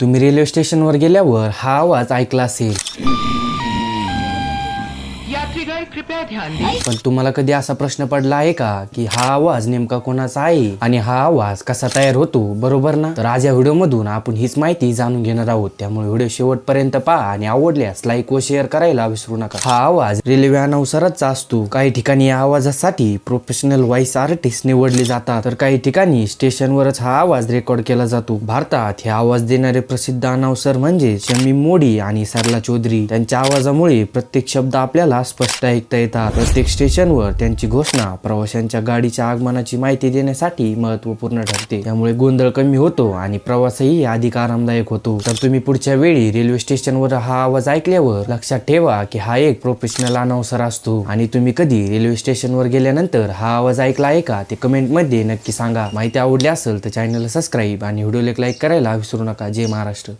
तुम्ही रेल्वे स्टेशनवर गेल्यावर हा आवाज ऐकला असेल. यात्रीगण कृपया ध्यान दें. पण तुम्हाला कधी असा प्रश्न पडला आहे का? की हा आवाज नेमका कोणाचा आहे? आणि हा आवाज कसा तयार होतो? बरोबर ना? तर आज या व्हिडिओ मधून आपण हीच माहिती जाणून घेणार आहोत. त्यामुळे व्हिडिओ शेवटपर्यंत पहा आणि आवडल्यास लाईक व शेअर करायला विसरू नका. हा आवाज रेल्वे अनाउन्सरचा असतो. काही ठिकाणी या आवाजासाठी प्रोफेशनल व्हॉइस आर्टिस्ट निवडले जातात. तर काही ठिकाणी स्टेशनवरच हा आवाज रेकॉर्ड केला जातो. भारतात हे आवाज देणारे प्रसिद्ध अनावसर म्हणजे शमी मोडी आणि सरला चौधरी. त्यांच्या आवाजामुळे प्रत्येक शब्द आपल्याला स्पष्ट ऐकता येतात. प्रत्येक स्टेशनवर त्यांची घोषणा प्रवाशांच्या गाडीच्या आगमनाची माहिती देण्यासाठी महत्त्वपूर्ण ठरते. त्यामुळे गोंधळ कमी होतो आणि प्रवासही अधिक आरामदायक होतो. तर तुम्ही पुढच्या वेळी रेल्वे स्टेशनवर हा आवाज ऐकल्यावर लक्षात ठेवा की हा एक प्रोफेशनल अनाउन्सर असतो. आणि तुम्ही कधी रेल्वे स्टेशनवर गेल्यानंतर हा आवाज ऐकला आहे का ते कमेंटमध्ये नक्की सांगा. माहिती आवडली असेल तर चॅनलला सबस्क्राईब आणि व्हिडिओला एक लाईक करायला विसरू नका. जय महाराष्ट्र.